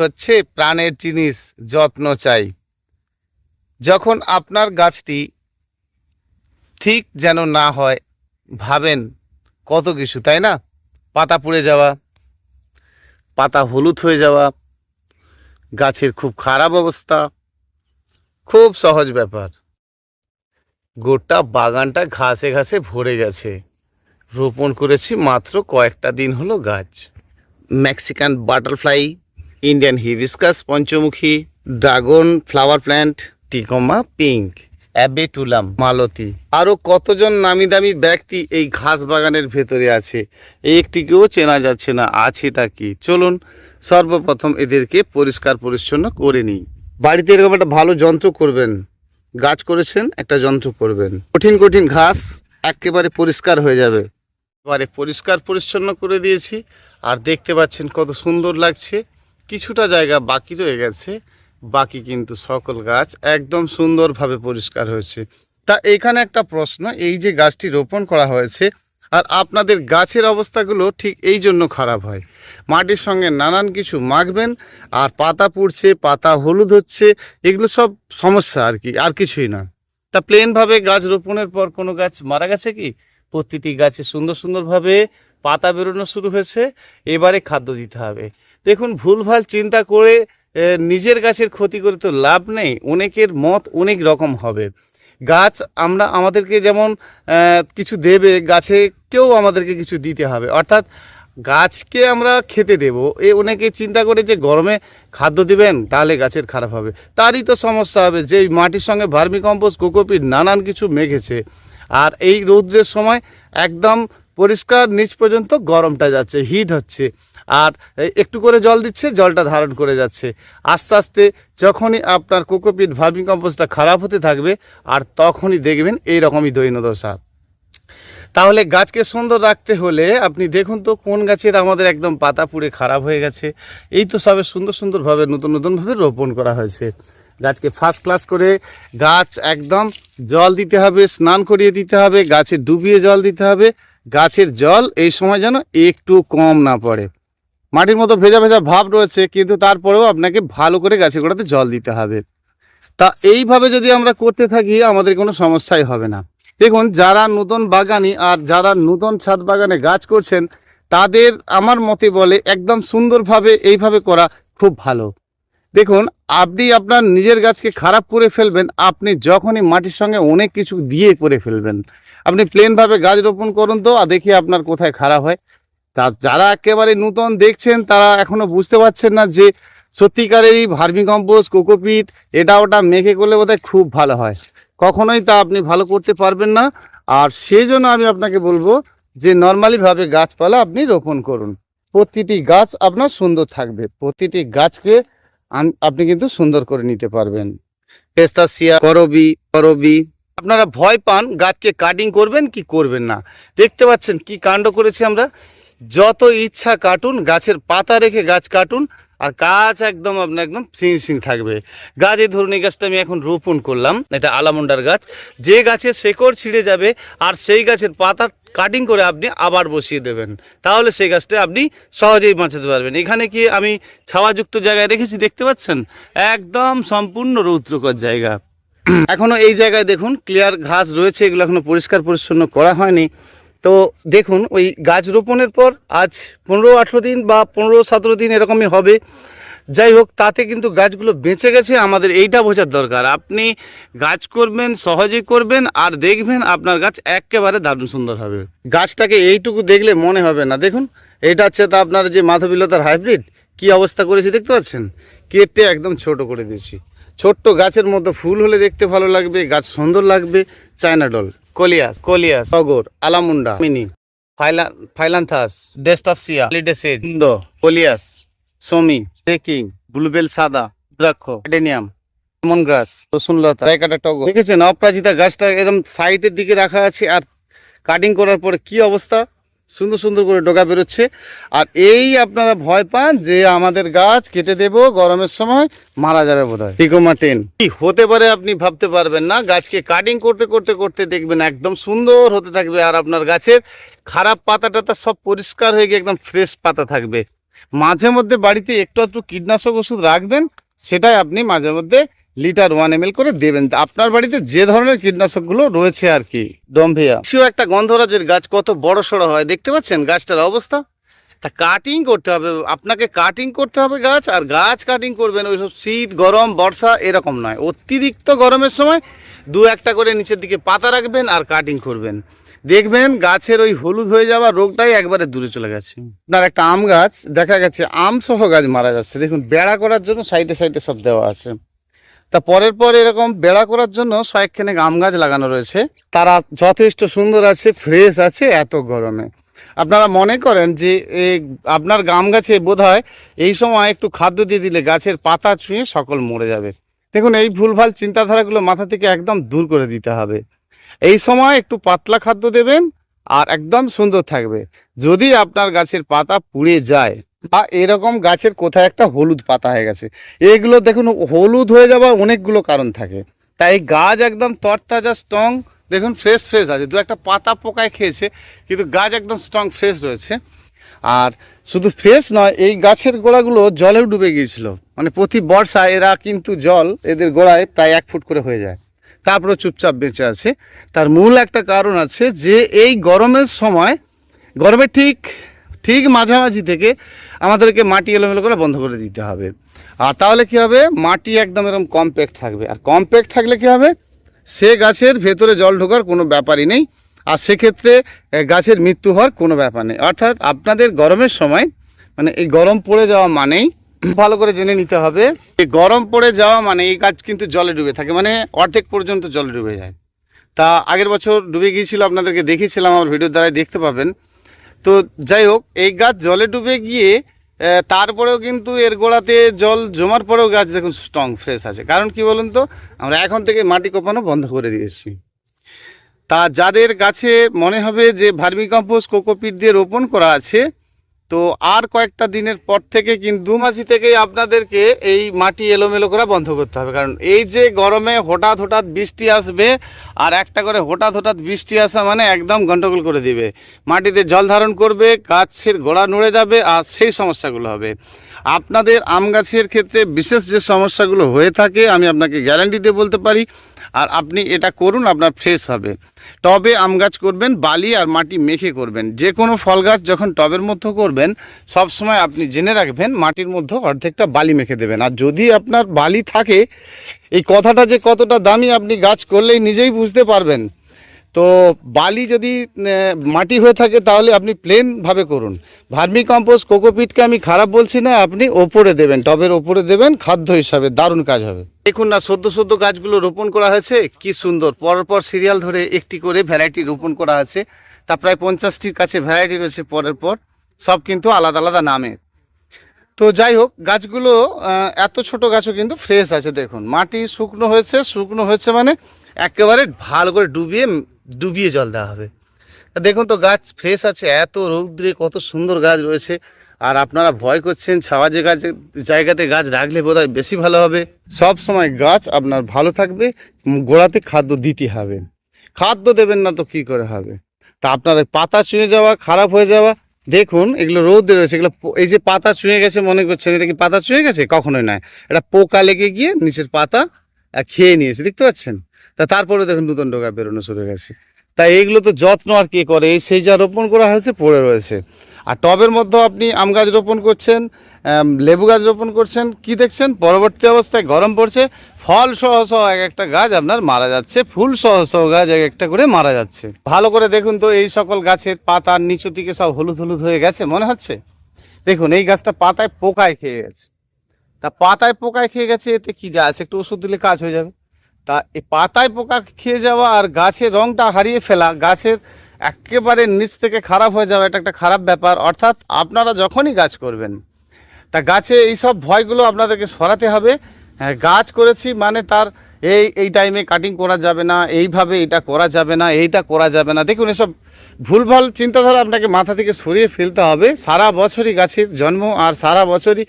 হচ্ছে প্রাণের জিনিস, যত্ন চাই। যখন আপনার গাছটি ঠিক যেন না হয়, ভাবেন কত কিছু, তাই না? পাতা পুড়ে যাওয়া, পাতা হলুদ হয়ে যাওয়া, গাছের খুব খারাপ অবস্থা, খুব সহজ ব্যাপার। গোটা বাগানটা ঘাসে ঘাসে ভরে গেছে। রোপণ করেছি মাত্র কয়েকটা দিন হলো গাছ। মেক্সিকান বাটারফ্লাই ইন্ডিয়ান হিবিস্কাস পঞ্চমুখী ড্রাগন ফ্লাওয়ার প্ল্যান্ট টিকমা পিঙ্ক অ্যাবেটুলাম মালতী আরও কতজন নামি দামি ব্যক্তি এই ঘাস বাগানের ভেতরে আছে? একটিকেও চেনা যাচ্ছে না আছে আছেটা কি? চলুন সর্বপ্রথম এদেরকে পরিষ্কার পরিচ্ছন্ন করে নিই। বাড়িতে এরকম একটা ভালো যন্ত্র করবেন। গাছ করেছেন, একটা যন্ত্র করবেন। কঠিন কঠিন ঘাস একেবারে পরিষ্কার হয়ে যাবে। এবারে পরিষ্কার পরিচ্ছন্ন করে দিয়েছি, আর দেখতে পাচ্ছেন কত সুন্দর লাগছে। কিছুটা জায়গা বাকি রয়ে গেছে, বাকি কিন্তু সকল গাছ একদম সুন্দরভাবে পরিষ্কার হয়েছে। তা এখানে একটা প্রশ্ন, এই যে গাছটি রোপণ করা হয়েছে আর আপনাদের গাছের অবস্থাগুলো ঠিক এই জন্য খারাপ হয়। মাটির সঙ্গে নানান কিছু মাখবেন আর পাতা পুড়ছে, পাতা হলুদ হচ্ছে, এগুলো সব সমস্যা আর কি, আর কিছুই না। তা প্লেনভাবে গাছ রোপণের পর কোনো গাছ মারা গেছে কি? প্রতিটি গাছে সুন্দর সুন্দরভাবে পাতা বেরোনো শুরু হয়েছে, এবারে খাদ্য দিতে হবে। দেখুন, ভুলভাল চিন্তা করে নিজের গাছের ক্ষতি করে তো লাভ নেই, অনেকের মত অনেক রকম হবে। গাছ আমরা, আমাদেরকে যেমন কিছু দেবে, গাছে কেউ আমাদেরকে কিছু দিতে হবে। অর্থাৎ গাছকে আমরা খেতে দেব। এ, অনেকে চিন্তা করে যে গরমে খাদ্য দিবেন, তাহলে গাছের খারাপ হবে। তারই তো সমস্যা হবে, যে মাটির সঙ্গে ভার্মি কম্পোস্ট কোকোপিট নানান কিছু মেখেছে। আর এই রৌদ্রের সময় একদম পরিষ্কার নিচ পর্যন্ত গরমটা যাচ্ছে, হিট হচ্ছে। আর একটু করে জল দিচ্ছে, জলটা ধারণ করে যাচ্ছে। আস্তে আস্তে যখনই আপনার কোকোপিট ভার্মি কম্পোস্টটা খারাপ হতে থাকবে, আর তখনই দেখবেন এই রকমই দৈনদশা। তাহলে গাছকে সুন্দর রাখতে হলে আপনি দেখুন তো কোন গাছের আমাদের একদম পাতা পুড়ে খারাপ হয়ে গেছে। এই তো সবে সুন্দর সুন্দরভাবে, নতুন নতুনভাবে রোপণ করা হয়েছে। গাছকে ফার্স্ট ক্লাস করে গাছ একদম জল দিতে হবে, স্নান করিয়ে দিতে হবে, গাছে ডুবিয়ে জল দিতে হবে। গাছের জল এই সময় যেন একটু কম না পড়ে। মাটির মতো ভেজা ভেজা ভাব রয়েছে, কিন্তু তারপরেও আপনাকে ভালো করে গাছের গোড়াতে জল দিতে হবে। তা এইভাবে যদি আমরা করতে থাকি, আমাদের কোনো সমস্যাই হবে না। দেখুন, যারা নতুন বাগানি আর যারা নতুন ছাদ বাগানে গাছ করছেন, তাদের আমার মতে বলে একদম সুন্দরভাবে এইভাবে করা খুব ভালো। দেখুন, আপনি আপনার নিজের গাছকে খারাপ করে ফেলবেন, আপনি যখনই মাটির সঙ্গে অনেক কিছু দিয়ে করে ফেলবেন। আপনি প্লেনভাবে গাছ রোপণ করুন তো, আর দেখি আপনার কোথায় খারাপ হয়। তা যারা একেবারে নূতন দেখছেন, তারা এখনও বুঝতে পারছেন না যে সত্যিকারেরই ভার্মি কম্পোস্ট, কোকোপিট, এটা ওটা মেখে করলে বোধহয় খুব ভালো হয়। কখনোই তা আপনি ভালো করতে পারবেন না। আর সেই জন্য আমি আপনাকে বলব যে নর্মালিভাবে গাছপালা আপনি রোপণ করুন। প্রতিটি গাছ আপনার সুন্দর থাকবে। প্রতিটি গাছকে আপনি কিন্তু সুন্দর করে নিতে পারবেন। পেস্তাসিয়া, করবি করবি। আপনারা ভয় পান গাছকে কাটিং করবেন কি করবেন না। দেখতে পাচ্ছেন কি কাণ্ড করেছি আমরা। যত ইচ্ছা কাটুন, গাছের পাতা রেখে গাছ কাটুন, আর গাছ একদম আপনার একদম ফিনিশিং থাকবে। গাছ এই ধরুন, এই গাছটা আমি এখন রোপণ করলাম, এটা আলামুন্ডার গাছ। যে গাছের শেকড় ছিঁড়ে যাবে, আর সেই গাছের পাতা কাটিং করে আপনি আবার বসিয়ে দেবেন। তাহলে সেই গাছটা আপনি সহজেই বাঁচাতে পারবেন। এখানে কি আমি ছাওয়াযুক্ত জায়গায় রেখেছি, দেখতে পাচ্ছেন? একদম সম্পূর্ণ রৌদ্রকর জায়গা। এখনও এই জায়গায় দেখুন ক্লিয়ার ঘাস রয়েছে, এগুলো এখনও পরিষ্কার পরিচ্ছন্ন করা হয়নি। তো দেখুন, ওই গাছ রোপণের পর আজ পনেরো আঠেরো দিন বা পনেরো সতেরো দিন এরকমই হবে। যাই হোক, তাতে কিন্তু গাছগুলো বেঁচে গেছে, আমাদের এইটা বোঝার দরকার। আপনি গাছ করবেন সহজে করবেন, আর দেখবেন আপনার গাছ একেবারে দারুণ সুন্দর হবে। গাছটাকে এইটুকু দেখলে মনে হবে না। দেখুন এটা হচ্ছে তা আপনার যে মাধবীলতার হাইব্রিড, কি অবস্থা করেছি দেখতে পাচ্ছেন? কেটে একদম ছোট করে দিয়েছি। ছোট্ট গাছের মতো ফুল হলে দেখতে ভালো লাগবে, গাছ সুন্দর লাগবে, চায়না ডল। Coleus coleus. সগর আলামুন্ডা মিনি। ফাইলা ফাইলান্থাস ডেস্টাফসিয়া লিডেসেজ। ইন্দো কলিয়াস সমি টেকিং ব্লুবেল সাদা দ্রাক্ষ এডেনিয়াম লেমন গ্রাস রসুন লতা কাটা টগর। দেখেছেন? অপরাজিতা গাছটা এরকম সাইডের দিকে রাখা আছে আর কাটিং করার পরে কি অবস্থা? সুন্দর সুন্দর করে ডগা বেরোচ্ছে। আর এই আপনারা ভয় পান যে আমাদের গাছ কেটে দেব গরমের সময় মারা যাবে বোধ হয় টিকোমা টেন। কি হতে পারে আপনি ভাবতে পারবেন না গাছকে কাটিং করতে করতে করতে দেখবেন একদম সুন্দর হতে থাকবে। আর আপনার গাছের খারাপ পাতা টাতা সব পরিষ্কার হয়ে গিয়ে একদম ফ্রেশ পাতা থাকবে। মাঝে মধ্যে বাড়িতে একটু একটু কীটনাশক ওষুধ রাখবেন সেটাই আপনি মাঝে মধ্যে লিটার ওয়ান এম করে দেবেন। আপনার বাড়িতে যে ধরনের কীটনাশকগুলো রয়েছে আর কি ডম্ভিয়া সেও একটা গন্ধরাজের গাছ কত বড় সড়ো হয় দেখতে পাচ্ছেন গাছটার অবস্থা? তা কাটিং করতে হবে আপনাকে কাটিং করতে হবে গাছ আর গাছ কাটিং করবেন ওইসব শীত গরম বর্ষা এরকম নয়। অতিরিক্ত গরমের সময় দু একটা করে নিচের দিকে পাতা রাখবেন আর কাটিং করবেন। দেখবেন গাছের ওই হলুদ হয়ে যাওয়া রোগটাই একবারে দূরে চলে গেছে। আপনার একটা আম গাছ দেখা গেছে আম সহ গাছ মারা যাচ্ছে। দেখুন বেড়া করার জন্য সাইডে সাইডে সব দেওয়া আছে। তা পরের পর এরকম বেড়া করার জন্য কয়েকখানেক আম গাছ লাগানো রয়েছে। তারা যথেষ্ট সুন্দর আছে ফ্রেশ আছে, এত গরমে। আপনারা মনে করেন যে আপনার গাম গাছে বোধ হয় এই সময় একটু খাদ্য দিয়ে দিলে গাছের পাতা ছুঁয়ে সকল মরে যাবে। দেখুন, এই ভুলভাল চিন্তাধারাগুলো মাথা থেকে একদম দূর করে দিতে হবে। এই সময় একটু পাতলা খাদ্য দেবেন আর একদম সুন্দর থাকবে। যদি আপনার গাছের পাতা পুড়ে যায় বা এরকম গাছের কোথায় একটা হলুদ পাতা হয়ে গেছে। এগুলো দেখুন, হলুদ হয়ে যাওয়ার অনেকগুলো কারণ থাকে। তাই গাছ একদম তরতাজা স্ট্রং দেখুন ফ্রেশ ফ্রেশ আছে। দু একটা পাতা পোকায় খেয়েছে, কিন্তু গাছ একদম স্ট্রং ফ্রেশ রয়েছে। আর শুধু ফ্রেশ নয়, এই গাছের গোড়াগুলো জলেও ডুবে গিয়েছিল। মানে প্রতি বর্ষায় এরা কিন্তু জল এদের গোড়ায় প্রায় এক ফুট করে হয়ে যায়। তারপরে চুপচাপ বেঁচে আছে। তার মূল একটা কারণ আছে যে, এই গরমের সময়, গরমের ঠিক ঠিক মাঝামাঝি থেকে আমাদেরকে মাটি এলোমেলো করে বন্ধ করে দিতে হবে। আর তাহলে কি হবে? মাটি একদম এরকম কমপ্যাক্ট থাকবে। আর কমপ্যাক্ট থাকলে কি হবে? সে গাছের ভেতরে জল ঢোকার কোনো ব্যাপারই নেই। আর সেক্ষেত্রে গাছের মৃত্যু হওয়ার কোনো ব্যাপার নেই। অর্থাৎ আপনাদের গরমের সময় মানে এই গরম পড়ে যাওয়া মানেই ভালো করে জেনে নিতে হবে, এই গরম পড়ে যাওয়া মানে এই গাছ কিন্তু জলে ডুবে থাকে মানে অর্ধেক পর্যন্ত জলে ডুবে যায়। তা আগের বছর ডুবে গিয়েছিল, আপনাদেরকে দেখিয়েছিলাম আমার ভিডিওর দ্বারাই, দেখতে পাবেন। তো যাই হোক, এই গাছ জলে ডুবে গিয়ে তারপরেও কিন্তু এর গোড়াতে জল জমার পরেও গাছ দেখুন স্ট্রং ফ্রেশ আছে। কারণ কি বলুন তো, আমরা এখন থেকে মাটি কোপানো বন্ধ করে দিয়েছি তা যাদের গাছে মনে হবে যে ভার্মিকম্পোস্ট কোকোপিট দিয়ে রোপণ করা আছে তো আর কয়েকটা দিনের পর থেকে কিন্তু মাঝি থেকেই আপনাদেরকে এই মাটি এলোমেলো করা বন্ধ করতে হবে। কারণ এই যে গরমে হঠাৎ হঠাৎ বৃষ্টি আসবে আর একটা করে হঠাৎ হঠাৎ বৃষ্টি আসা মানে একদম গন্ডগোল করে দিবে। মাটিতে জল ধারণ করবে, গাছের গোড়া নড়ে যাবে আর সেই সমস্যাগুলো হবে। আপনাদের আম গাছের ক্ষেত্রে বিশেষ যে সমস্যাগুলো হয়ে থাকে, আমি আপনাকে গ্যারান্টি দিয়ে বলতে পারি আর আপনি এটা করুন, আপনার ফ্রেশ হবে। টবে আম গাছ করবেন, বালি আর মাটি মেখে করবেন। যে কোনো ফল গাছ যখন টবের মধ্যে করবেন, সব সময় আপনি জেনে রাখবেন, মাটির মধ্যে অর্ধেকটা বালি মেখে দেবেন। আর যদি আপনার বালি থাকে, এই কথাটা যে কতটা দামি আপনি গাছ করলেই নিজেই বুঝতে পারবেন। তো বালি যদি মাটি হয়ে থাকে তাহলে আপনি প্লেন ভাবে করুন। ভার্মি কম্পোস্ট কোকোপিটকে আমি খারাপ বলছি না, আপনি ওপরে দেবেন, টবের ওপরে দেবেন, খাদ্য হিসাবে দারুণ কাজ হবে। দেখুন না, সদ্য সদ্য গাছগুলো রোপণ করা হয়েছে, কি সুন্দর। পরপর সিরিয়াল ধরে একটি করে ভ্যারাইটি রোপণ করা আছে। তা প্রায় পঞ্চাশটির কাছে ভ্যারাইটি রয়েছে পরের পর, সব কিন্তু আলাদা আলাদা নামের তো যাই হোক, গাছগুলো এত ছোট গাছও কিন্তু ফ্রেশ আছে, দেখুন। মাটি শুকনো হয়েছে শুকনো হয়েছে মানে একেবারে ভালো করে ডুবিয়ে ডুবিয়ে জল দেওয়া হবে। দেখুন তো, গাছ ফ্রেশ আছে, এত রৌদ্রে কত সুন্দর গাছ রয়েছে। আর আপনারা ভয় করছেন, ছাওয়া যে গাছ, জায়গাতে গাছ রাখলে বোধহয় বেশি ভালো হবে। সব সময় গাছ আপনার ভালো থাকবে, গোড়াতে খাদ্য দিতে হবে। খাদ্য দেবেন না তো কি করে হবে? তা আপনার পাতা চুয়ে যাওয়া, খারাপ হয়ে যাওয়া, দেখুন এগুলো রোদে রয়েছে, এগুলো এই যে পাতা চুয়ে গেছে মনে করছেন, এটা কি পাতা চুয়ে গেছে? কখনোই নয়। এটা পোকা লেগে গিয়ে নিচের পাতা খেয়ে নিয়েছে, দেখতে পাচ্ছেন? তা তারপরে দেখুন নতুন ডোকা বেরোনো শুরু হয়ে গেছে। তাই এইগুলো তো যত্ন আর কে করে? এই সেই যা রোপণ করা হয়েছে, পড়ে রয়েছে। আর টবের মধ্যে আপনি আম গাছ রোপণ করছেন লেবু গাছ রোপণ করছেন, কি দেখছেন? পরবর্তী অবস্থায় গরম পড়ছে, ফল সহ সহ এক একটা গাছ আপনার মারা যাচ্ছে, ফুল সহ সহ গাছ এক একটা করে মারা যাচ্ছে। ভালো করে দেখুন তো, এই সকল গাছের পাতার নিচু দিকে সব হলুদ হলুদ হয়ে গেছে, মনে হচ্ছে? দেখুন, এই গাছটা পাতায় পোকায় খেয়ে গেছে। তা পাতায় পোকায় খেয়ে গেছে, এতে কি যা আছে? একটু ওষুধ দিলে কাজ হয়ে যাবে। তা এই পাতায় পোকা খেয়ে যাওয়া আর গাছের রংটা হারিয়ে ফেলা গাছের একেবারে নিচ থেকে খারাপ হয়ে যাওয়া এটা একটা খারাপ ব্যাপার। অর্থাৎ আপনারা যখনই গাছ করবেন তা গাছে এই সব ভয়গুলো আপনাদেরকে সরাতে হবে। হ্যাঁ, গাছ করেছি মানে তার এই এই টাইমে কাটিং করা যাবে না এইভাবে এটা করা যাবে না এইটা করা যাবে না। দেখুন এসব ভুলভাল চিন্তাধারা আপনাকে মাথা থেকে সরিয়ে ফেলতে হবে। সারা বছরই গাছের জন্ম আর সারা বছরই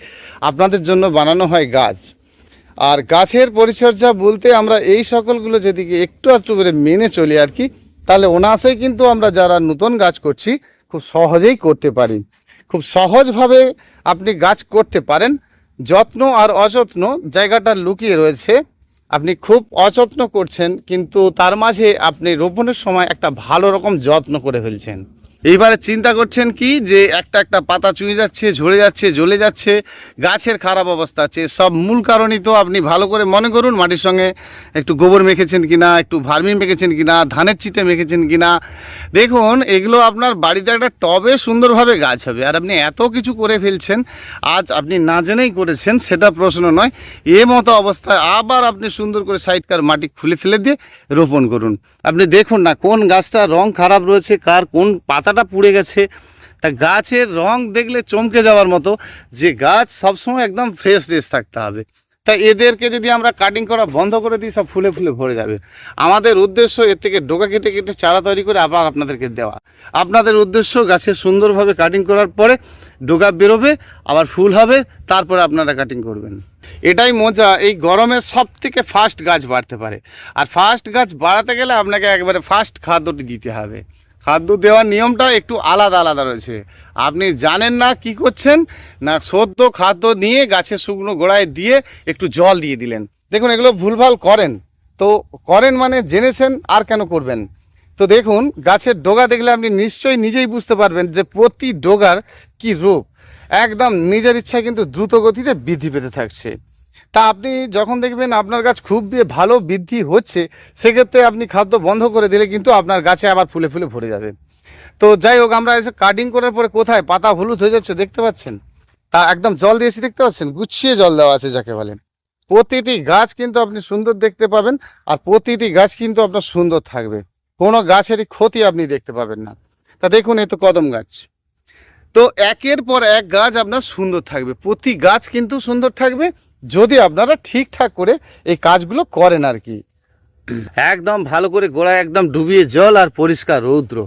আপনাদের জন্য বানানো হয় গাছ। আর গাছের পরিচর্যা বলতে আমরা এই সকলগুলো যেদিকে একটু একটু করে মেনে চলি আর কি, তাহলে অনায়াসেই কিন্তু আমরা যারা নতুন গাছ করছি, খুব সহজেই করতে পারি। খুব সহজভাবে আপনি গাছ করতে পারেন। যত্ন আর অযত্ন জায়গাটা লুকিয়ে রয়েছে। আপনি খুব অযত্ন করছেন, কিন্তু তার মাঝে আপনি রোপণের সময় একটা ভালো রকম যত্ন করে ফেলছেন। এইবারে চিন্তা করছেন কি যে একটা একটা পাতা চুয়ে যাচ্ছে, ঝরে যাচ্ছে, জ্বলে যাচ্ছে, গাছের খারাপ অবস্থা আছে। সব মূল কারণই তো আপনি ভালো করে মনে করুন মাটির সঙ্গে একটু গোবর মেখেছেন কিনা, একটু ভার্মিন মেখেছেন কিনা, ধানের চিটে মেখেছেন কিনা। দেখুন, এগুলো আপনার বাড়িতে একটা টবে সুন্দরভাবে গাছ হবে। আর আপনি এত কিছু করে ফেলছেন, আজ আপনি না জেনেই করেছেন, সেটা প্রশ্ন নয়। এ মতো অবস্থায় আবার আপনি সুন্দর করে সাইডকার মাটি খুলে ফেলে দিয়ে রোপণ করুন। আপনি দেখুন না কোন গাছটার রং খারাপ রয়েছে, কার কোন পাতাটা পুড়ে গেছে। তা গাছের রং দেখলে চমকে যাওয়ার মতো, যে গাছ সবসময় একদম ফ্রেশ ড্রেস থাকতে হবে। তা এদেরকে যদি আমরা কাটিং করা বন্ধ করে দিই, সব ফুলে ফুলে ভরে যাবে। আমাদের উদ্দেশ্য এর থেকে ডোকা কেটে কেটে চারা তৈরি করে আবার আপনাদেরকে দেওয়া। আপনাদের উদ্দেশ্য গাছের সুন্দরভাবে কাটিং করার পরে ডোকা বেরোবে, আবার ফুল হবে, তারপরে আপনারা কাটিং করবেন। এটাই মজা, এই গরমের সব থেকে ফাস্ট গাছ বাড়তে পারে। আর ফাস্ট গাছ বাড়াতে গেলে আপনাকে একবারে ফাস্ট খাদ্যটি দিতে হবে। খাদ্য দেওয়ার নিয়মটা একটু আলাদা আলাদা রয়েছে। আপনি জানেন না কি করছেন, না সদ্য খাদ্য নিয়ে গাছের শুকনো গোড়ায় দিয়ে একটু জল দিয়ে দিলেন। দেখুন, এগুলো ভুলভাল করেন। তো করেন মানে জেনেছেন আর কেন করবেন? তো দেখুন, গাছের ডোগা দেখলে আপনি নিশ্চয়ই নিজেই বুঝতে পারবেন যে প্রতি ডোগার কি রূপ। একদম নিজের ইচ্ছায় কিন্তু দ্রুত গতিতে বৃদ্ধি পেতে থাকছে। তা আপনি যখন দেখবেন আপনার গাছ খুব ভালো বৃদ্ধি হচ্ছে, সেক্ষেত্রে আপনি খাদ্য বন্ধ করে দিলে কিন্তু আপনার গাছে আবার ফুলে ফুলে ভরে যাবে। তো যাই হোক, আমরা এসে কাটিং করার পরে কোথায়? পাতা হলুদ হয়ে যাচ্ছে, দেখতে পাচ্ছেন? তা একদম জল দিয়েছি, দেখতে পাচ্ছেন? গুছিয়ে জল দেওয়া আছে যাকে বলেন প্রতিটি গাছ কিন্তু আপনি সুন্দর দেখতে পাবেন, আর প্রতিটি গাছ কিন্তু আপনার সুন্দর থাকবে। কোনো গাছেরই ক্ষতি আপনি দেখতে পাবেন না। তা দেখুন, এ তো কদম গাছ। তো একের পর এক গাছ আপনার সুন্দর থাকবে। প্রতি গাছ কিন্তু সুন্দর থাকবে যদি আপনারা ঠিকঠাক করে এই কাজগুলো করেন আর কি। একদম ভালো করে গোড়ায় একদম ডুবিয়ে জল আর পরিষ্কার রৌদ্র।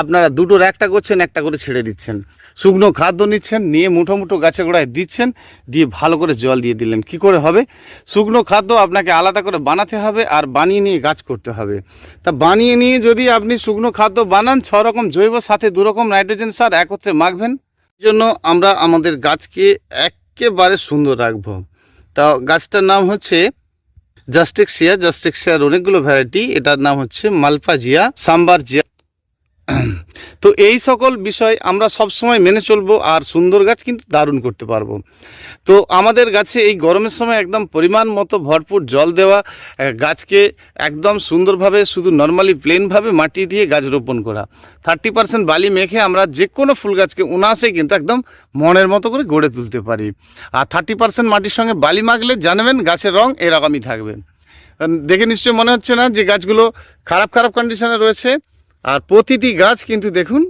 আপনারা দুটোর একটা করছেন, একটা করে ছেড়ে দিচ্ছেন। শুকনো খাদ্য নিচ্ছেন, নিয়ে মুঠো মুঠো গাছে গোড়ায় দিচ্ছেন, দিয়ে ভালো করে জল দিয়ে দিলেন। কি করে হবে? শুকনো খাদ্য আপনাকে আলাদা করে বানাতে হবে আর বানিয়ে নিয়ে গাছ করতে হবে। তা বানিয়ে নিয়ে যদি আপনি শুকনো খাদ্য বানান ছ রকম জৈব, সাথে দু রকম নাইট্রোজেন সার একত্রে মাখবেন জন্য আমরা আমাদের গাছকে একেবারে সুন্দর রাখব। তা গাছটার নাম হচ্ছে জাস্টিক্সিয়া। জাস্টিক্সিয়ার অনেকগুলো ভ্যারাইটি এটার নাম হচ্ছে মালপাজিয়া সাম্বার জিয়া। তো এই সকল বিষয় আমরা সব সময় মেনে চলবো আর সুন্দর গাছ কিন্তু দারুণ করতে পারব। তো আমাদের গাছে এই গরমের সময় একদম পরিমাণ মতো ভরপুর জল দেওয়া গাছকে একদম সুন্দরভাবে শুধু নর্মালি প্লেনভাবে মাটি দিয়ে গাছ রোপণ করা। থার্টি পার্সেন্ট বালি মেখে আমরা যে কোনো ফুল গাছকে উনাসে কিন্তু একদম মনের মতো করে গড়ে তুলতে পারি। আর থার্টি পার্সেন্ট মাটির সঙ্গে বালি মাখলে জানবেন গাছের রং এরকমই থাকবে। দেখে নিশ্চয়ই মনে হচ্ছে না যে গাছগুলো খারাপ খারাপ কন্ডিশনে রয়েছে। আর প্রতিটি গাছ কিন্তু দেখুন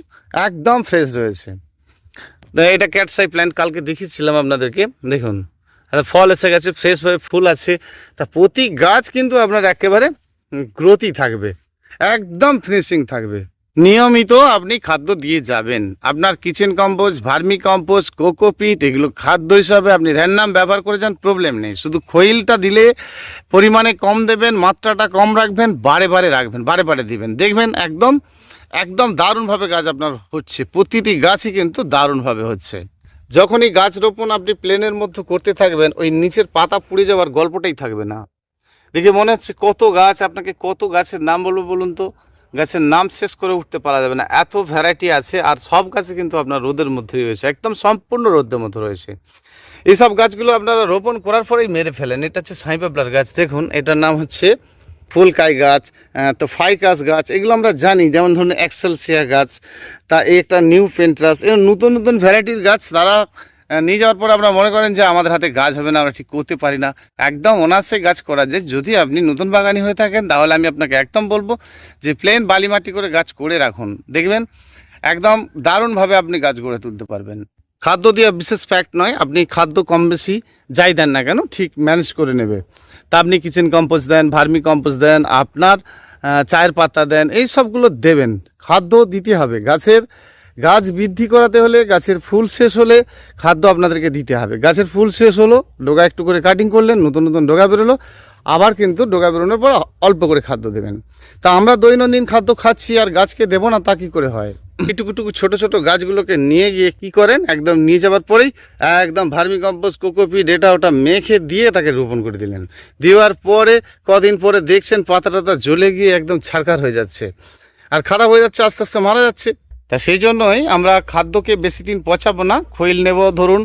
একদম ফ্রেশ রয়েছে। এটা ক্যাটসাই প্ল্যান্ট কালকে দেখিয়েছিলাম আপনাদেরকে, দেখুন। ফল এসে গেছে ফ্রেশভাবে ফুল আছে। তা প্রতি গাছ কিন্তু আপনার একেবারে গ্রোথই থাকবে। একদম ফিনিশিং থাকবে। নিয়মিত আপনি খাদ্য দিয়ে যাবেন। আপনার kitchen compost vermicompost cocopeat এগুলো খাদ্য হিসাবে আপনি র্যান্ডাম ব্যবহার করে যান প্রবলেম নেই। শুধু খৈলটা দিলে পরিমাণে কম দেবেন, মাত্রাটা কম রাখবেন, বারে বারে রাখবেন, বারে বারে দিবেন। দেখবেন একদম একদম দারুণভাবে গাছ আপনার হচ্ছে। প্রতিটি গাছই কিন্তু দারুণভাবে হচ্ছে। যখনই গাছ রোপণ আপনি প্লেনের মধ্যে করতে থাকবেন, ওই নিচের পাতা পুড়ে যাওয়ার গল্পটাই থাকবে না। দেখে মনে হচ্ছে কত গাছ, আপনাকে কত গাছের নাম বলব বলুন তো? গাছের নাম শেষ করে উঠতে পারা যাবে না। এত ভ্যারাইটি আছে আর সব গাছে কিন্তু আপনার রোদের মধ্যেই রয়েছে। একদম সম্পূর্ণ রোদের মধ্যে রয়েছে। এইসব গাছগুলো আপনারা রোপণ করার পরেই মেরে ফেলেন। এটা হচ্ছে সাই সাইপাবলার গাছ। দেখুন, এটার নাম হচ্ছে ফুলকাই গাছ তো ফাইকাস গাছ। এগুলো আমরা জানি, যেমন ধরুন এক্সেলসিয়া গাছ, তা একটা নিউ পেন্ট্রাস। এরকম নতুন নতুন ভ্যারাইটির গাছ। তারা নিয়ে যাওয়ার পর আমরা মনে করেন যে আমাদের হাতে গাছ হবে না, আমরা ঠিক করতে পারি না। একদম অনার্সে গাছ করা যায় যদি আপনি নতুন বাগানি হয়ে থাকেন, তাহলে আমি আপনাকে একদম বলব যে প্লেন বালি মাটি করে গাছ করে রাখুন। দেখবেন একদম দারুণভাবে আপনি গাছ গড়ে তুলতে পারবেন। খাদ্য দেওয়া বিশেষ ফ্যাক্ট নয়, আপনি খাদ্য কম বেশি যাই দেন না কেন, ঠিক ম্যানেজ করে নেবে। তা আপনি কিচেন কম্পোস্ট দেন ভার্মি কম্পোস্ট দেন, আপনার চায়ের পাতা দেন, এই সবগুলো দেবেন। খাদ্য দিতে হবে, গাছের গাছ বৃদ্ধি করাতে হলে গাছের ফুল শেষ হলে খাদ্য আপনাদেরকে দিতে হবে। গাছের ফুল শেষ হলো, ডোগা একটু করে কাটিং করলেন, নতুন নতুন ডোগা বেরোলো, আবার কিন্তু ডোগা বেরোনোর পর অল্প করে খাদ্য দেবেন। তা আমরা দৈনন্দিন খাদ্য খাচ্ছি আর গাছকে দেবো না, তা কী করে হয়? টুকু ছোট ছোট গাছগুলোকে নিয়ে গিয়ে কি করেন? একদম নিয়ে যাওয়ার পরেই একদম ভার্মি কম্পোস্ট কোকোপিট এটা ওটা মেখে দিয়ে তাকে রোপণ করে দিলেন। দেওয়ার পরে কদিন পরে দেখছেন পাতা টাতা জ্বলে গিয়ে একদম ছারকার হয়ে যাচ্ছে। আর খারাপ হয়ে যাচ্ছে, আস্তে আস্তে মারা যাচ্ছে। তা সেই জন্যই আমরা খাদ্যকে বেশি দিন পচাবো না। খৈল নেব, ধরুন,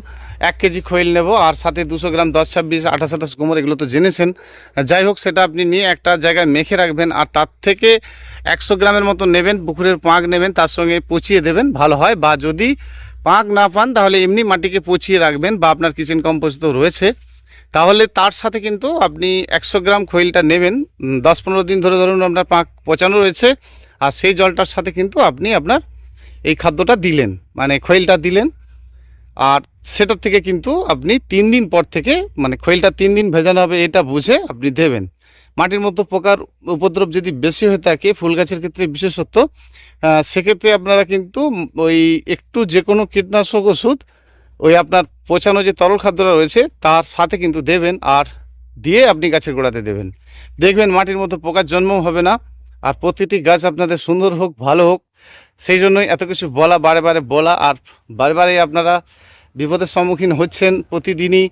এক কেজি খৈল নেব, আর সাথে দুশো গ্রাম দশ ছাব্বিশ আঠাশ আঠাশ কুমোর, এগুলো তো জেনেছেন। যাই হোক, সেটা আপনি নিয়ে একটা জায়গায় মেখে রাখবেন, আর তার থেকে একশো গ্রামের মতো নেবেন, পুকুরের পাঁক নেবেন, তার সঙ্গে পচিয়ে দেবেন, ভালো হয়। বা যদি পাঁক না পান, তাহলে এমনি মাটিকে পচিয়ে রাখবেন, বা আপনার কিচেন কম্পোস্ট তো রয়েছে। তাহলে তার সাথে কিন্তু আপনি একশো গ্রাম খৈলটা নেবেন। দশ পনেরো দিন ধরে ধরুন আপনার পাঁক পচানো রয়েছে, আর সেই জলটার সাথে কিন্তু আপনি আপনার এই খাদ্যটা দিলেন মানে খৈলটা দিলেন, আর সেটার থেকে কিন্তু আপনি তিন দিন পর থেকে মানে খৈলটা তিন দিন ভেজানো হবে এটা বুঝে আপনি দেবেন। মাটির মতো পোকার উপদ্রব যদি বেশি হয়ে থাকে, ফুল গাছের ক্ষেত্রে বিশেষত সেক্ষেত্রে আপনারা কিন্তু ওই একটু যে কোনো কীটনাশক ওষুধ, ওই আপনার পচানো যে তরল খাদ্যটা রয়েছে, তার সাথে কিন্তু দেবেন আর দিয়ে আপনি গাছের গোড়াতে দেবেন। দেখবেন মাটির মতো পোকার জন্ম হবে না, আর প্রতিটি গাছ আপনাদের সুন্দর হোক, ভালো হোক সেই জন্যই এত কিছু বলা, বারে বারে বলা, আর বারে বারে আপনারা বিপদের সম্মুখীন হচ্ছেন প্রতিদিনই।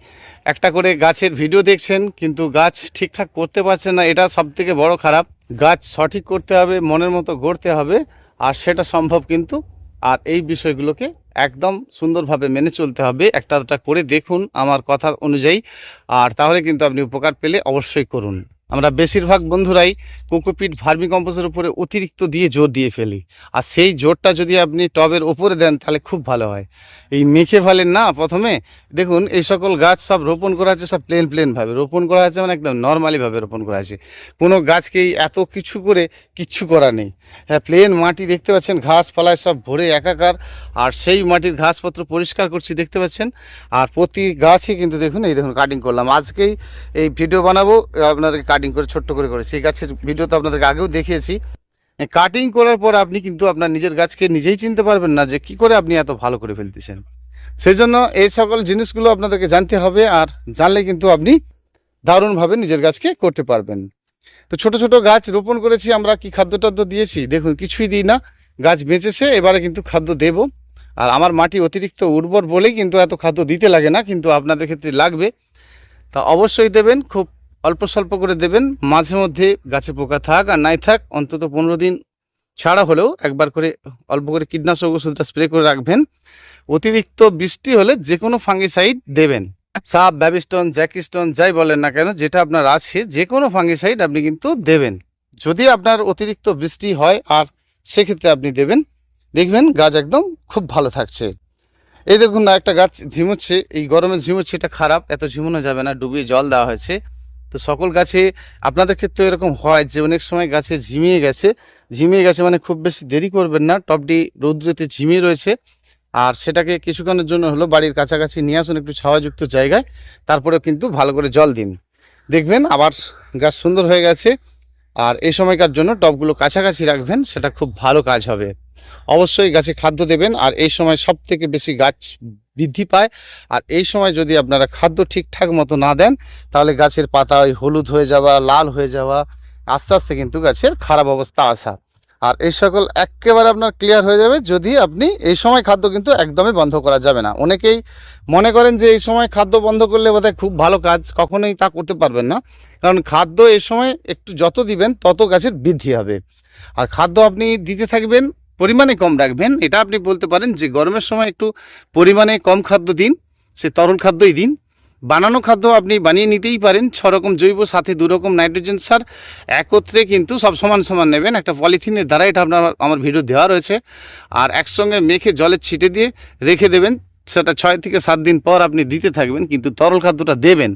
একটা করে গাছের ভিডিও দেখছেন, কিন্তু গাছ ঠিকঠাক করতে পারছেন না, এটা সব থেকে বড় খারাপ। গাছ সঠিক করতে হবে, মনের মতো গড়তে হবে, আর সেটা সম্ভব কিন্তু। আর এই বিষয়গুলোকে একদম সুন্দরভাবে মেনে চলতে হবে একটা একটা করে দেখুন আমার কথা অনুযায়ী। আর তাহলে কিন্তু আপনি উপকার পেলে অবশ্যই করুন। আমরা বেশিরভাগ বন্ধুরাই কোকোপিট ভার্মি কম্পোজের উপরে অতিরিক্ত দিয়ে জোর দিয়ে ফেলি। আর সেই জোরটা যদি আপনি টবের ওপরে দেন, তাহলে খুব ভালো হয়। এই মেখে ফেলেন না প্রথমে দেখুন, এই সকল গাছ সব রোপণ করা আছে, সব প্লেন প্লেন ভাবে। রোপণ করা আছে মানে একদম নর্মালি ভাবে রোপণ করা আছে। কোনো গাছকেই এত কিছু করে কিচ্ছু করা নেই। হ্যাঁ প্লেন মাটি দেখতে পাচ্ছেন, ঘাস পালায় সব ভরে একাকার। আর সেই মাটির ঘাসপত্র পরিষ্কার করছি, দেখতে পাচ্ছেন। আর প্রতি গাছই কিন্তু দেখুন, এই দেখুন কাটিং করলাম। আজকেই এই ভিডিও বানাবো, আপনাদেরকে কাটিং করে, ছোট্ট করে করেছি। এই গাছের ভিডিও তো আপনাদেরকে আগেও দেখিয়েছি। কাটিং করার পর আপনি কিন্তু আপনার নিজের গাছকে নিজেই চিনতে পারবেন না যে কি করে আপনি এত ভালো করে ফেলতেছেন। সেই জন্য এই সকল জিনিসগুলো আপনাদেরকে জানতে হবে আর জানলে কিন্তু আপনি দারুণভাবে নিজের গাছকে করতে পারবেন। তো ছোট ছোট গাছ রোপণ করেছি, আমরা কি খাদ্য টাদ্য দিয়েছি? দেখুন, কিছুই দিই না। গাছ বেঁচেছে, এবারে কিন্তু খাদ্য দেব। আর আমার মাটি অতিরিক্ত উর্বর বলেই কিন্তু এত খাদ্য দিতে লাগে না, কিন্তু আপনাদের ক্ষেত্রে লাগবে। তা অবশ্যই দেবেন, খুব অল্প স্বল্প করে দেবেন। মাঝে মধ্যে গাছে পোকা থাক আর নাই থাক, অন্তত পনেরো দিন ছাড়া হলেও একবার করে অল্প করে কীটনাশক ওষুধটা স্প্রে করে রাখবেন। অতিরিক্ত বৃষ্টি হলে যে কোনো ফাঙ্গিসাইড দেবেন। সাপ, ব্যাবিস্টন, জ্যাকিস্টন, যাই বলেন না কেন, যেটা আপনার আছে যে কোনো ফাঙ্গিসাইড আপনি কিন্তু দেবেন। যদি আপনার অতিরিক্ত বৃষ্টি হয়, আর সেক্ষেত্রে আপনি দেবেন। দেখবেন গাছ একদম খুব ভালো থাকছে। এই দেখুন না, একটা গাছ ঝিমুচ্ছে, এই গরমে ঝিমুচ্ছে, এটা খারাপ, এত ঝিমুনো যাবে না, ডুবিয়ে জল দেওয়া হয়েছে। তো সকল গাছে, আপনাদের ক্ষেত্রে এরকম হয় যে অনেক সময় গাছে ঝিমিয়ে গেছে। ঝিমিয়ে গেছে মানে খুব বেশি দেরি করবেন না, টপটি রৌদ্রতে ঝিমিয়ে রয়েছে। আর সেটাকে কিছুক্ষণের জন্য হলো বাড়ির কাছাকাছি নিয়ে আসুন একটু ছাওয়াযুক্ত জায়গায় তারপরে কিন্তু ভালো করে জল দিন। দেখবেন আবার গাছ সুন্দর হয়ে গেছে, আর এই সময়কার জন্য টবগুলো কাছাকাছি রাখবেন, সেটা খুব ভালো কাজ হবে। অবশ্যই গাছে খাদ্য দেবেন, আর এই সময় সব থেকে বেশি গাছ বৃদ্ধি পায়। আর এই সময় যদি আপনারা খাদ্য ঠিকঠাক মতো না দেন, তাহলে গাছের পাতা ওই হলুদ হয়ে যাওয়া, লাল হয়ে যাওয়া, আস্তে আস্তে কিন্তু গাছের খারাপ অবস্থা আসা। আর এই সকল একেবারে আপনার ক্লিয়ার হয়ে যাবে যদি আপনি এই সময় খাদ্য কিন্তু একদমই বন্ধ করা যাবে না। অনেকেই মনে করেন যে এই সময় খাদ্য বন্ধ করলে বোধহয় খুব ভালো কাজ, কখনোই তা করতে পারবেন না। কারণ খাদ্য এই সময় একটু যত দিবেন, তত গাছের বৃদ্ধি হবে। আর খাদ্য আপনি দিতে থাকবেন, পরিমাণে কম রাখবেন, এটা আপনি বলতে পারেন যে গরমের সময় একটু পরিমাণে কম খাদ্য দিন, সে তরল খাদ্যই দিন। বানানো খাদ্য আপনি বানিয়ে নিতেই পারেন। ছ রকম জৈব, সাথে দু রকম নাইট্রোজেন সার। একত্রে কিন্তু সব সমান সমান নেবেন। একটা পলিথিনের দ্বারা এটা আপনার আমার ভিডিও দেওয়া রয়েছে। আর একসঙ্গে মেখে জলে ছিটে দিয়ে রেখে দেবেন। সেটা ছয় থেকে সাত দিন পর আপনি দিতে থাকবেন, কিন্তু তরল খাদ্যটা দেবেন।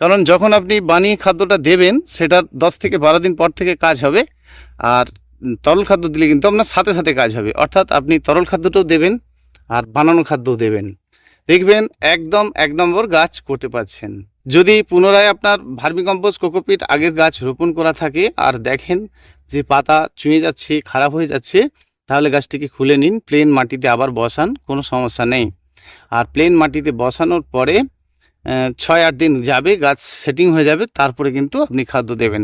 কারণ যখন আপনি বানিয়ে খাদ্যটা দেবেন, সেটা দশ থেকে বারো দিন পর থেকে কাজ হবে। আর তরল খাদ্য দিলে কিন্তু আপনার সাথে সাথে কাজ হবে। অর্থাৎ আপনি তরল খাদ্যটাও দেবেন আর বানানো খাদ্যও দেবেন। দেখবেন একদম এক নম্বর গাছ করতে পারছেন। যদি পুনরায় আপনার ভার্মি কম্পোস্ট, কোকোপিট আগের গাছ রোপণ করা থাকে আর দেখেন যে পাতা চুঁয়ে যাচ্ছে, খারাপ হয়ে যাচ্ছে, তাহলে গাছটিকে খুলে নিন প্লেন মাটিতে আবার বসান, কোনো সমস্যা নেই। আর প্লেন মাটিতে বসানোর পরে ছয় আট দিন যাবে, গাছ সেটিং হয়ে যাবে, তারপরে কিন্তু আপনি খাদ্য দেবেন।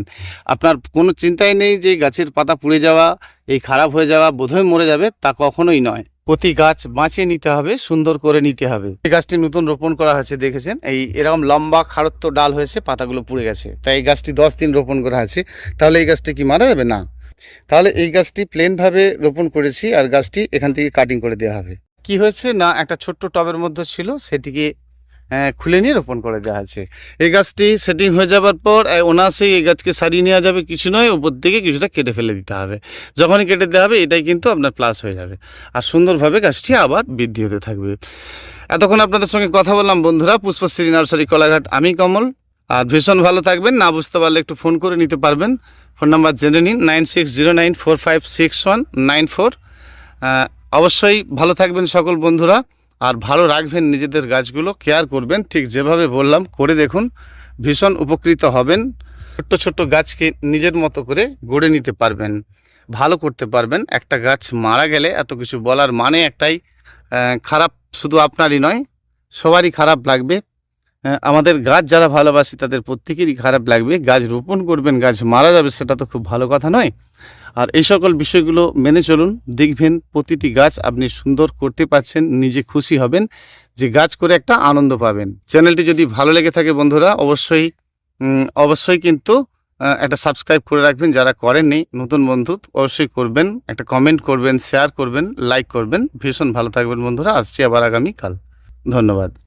আপনার কোনো চিন্তাই নেই যে গাছের পাতা পুড়ে যাওয়া, এই খারাপ হয়ে যাওয়া, বোধহয় মরে যাবে, তা কখনোই নয়। প্রতি গাছ বাঁচিয়ে নিতে হবে, সুন্দর করে নিতে হবে। এই গাছটি নতুন রোপণ করা হয়েছে, দেখেছেন? এই এরকম লম্বা খারত্ব ডাল হয়েছে, পাতাগুলো পুড়ে গেছে। তাই এই গাছটি দশ দিন রোপণ করা আছে। তাহলে এই গাছটি কি মারা যাবে? না। তাহলে এই গাছটি প্লেনভাবে রোপণ করেছি আর গাছটি এখান থেকে কাটিং করে দেওয়া হবে। কি হয়েছে? না, একটা ছোট্ট টবের মধ্যে ছিল, সেটিকে খুলে নিয়ে রোপণ করে দেওয়া আছে। এই গাছটি সেটিং হয়ে যাবার পর আহ, অনায়াসেই এই গাছকে সারিয়ে নেওয়া যাবে কিছু নয় উপর থেকে কিছুটা কেটে ফেলে দিতে হবে। যখনই কেটে দেওয়া হবে এটাই কিন্তু আপনার প্লাস হয়ে যাবে। আর সুন্দরভাবে গাছটি আবার বৃদ্ধি হতে থাকবে। এতক্ষণ আপনাদের সঙ্গে কথা বললাম বন্ধুরা পুষ্পশ্রী নার্সারি কলাঘাট। আমি কমল। আর ভীষণ ভালো থাকবেন। না বুঝতে পারলে একটু ফোন করে নিতে পারবেন। ফোন নাম্বার জেনে নিন nine six zero nine four five six one nine four অবশ্যই ভালো থাকবেন সকল বন্ধুরা। আর ভালো রাখবেন নিজেদের গাছগুলো, কেয়ার করবেন। ঠিক যেভাবে বললাম, করে দেখুন, ভীষণ উপকৃত হবেন। ছোট্ট ছোট্ট গাছকে নিজের মতো করে গড়ে নিতে পারবেন, ভালো করতে পারবেন। একটা গাছ মারা গেলে এত কিছু বলার মানে একটাই খারাপ শুধু আপনারই নয়, সবারই খারাপ লাগবে। আমাদের গাছ যারা ভালোবাসি তাদের প্রত্যেকেরই খারাপ লাগবে। গাছ রোপণ করবেন, গাছ মারা যাবে, সেটা তো খুব ভালো কথা নয়। আর এই সকল বিষয়গুলো মেনে চলুন। দেখবেন প্রতিটি গাছ আপনি সুন্দর করতে পারছেন, নিজে খুশি হবেন, যে গাছ করে একটা আনন্দ পাবেন। চ্যানেলটি যদি ভালো লেগে থাকে বন্ধুরা, অবশ্যই অবশ্যই কিন্তু একটা সাবস্ক্রাইব করে রাখবেন। যারা করেননি, নতুন বন্ধু, অবশ্যই করবেন, একটা কমেন্ট করবেন, শেয়ার করবেন, লাইক করবেন। ভীষণ ভালো থাকবেন বন্ধুরা, আসছি আবার আগামীকাল। ধন্যবাদ।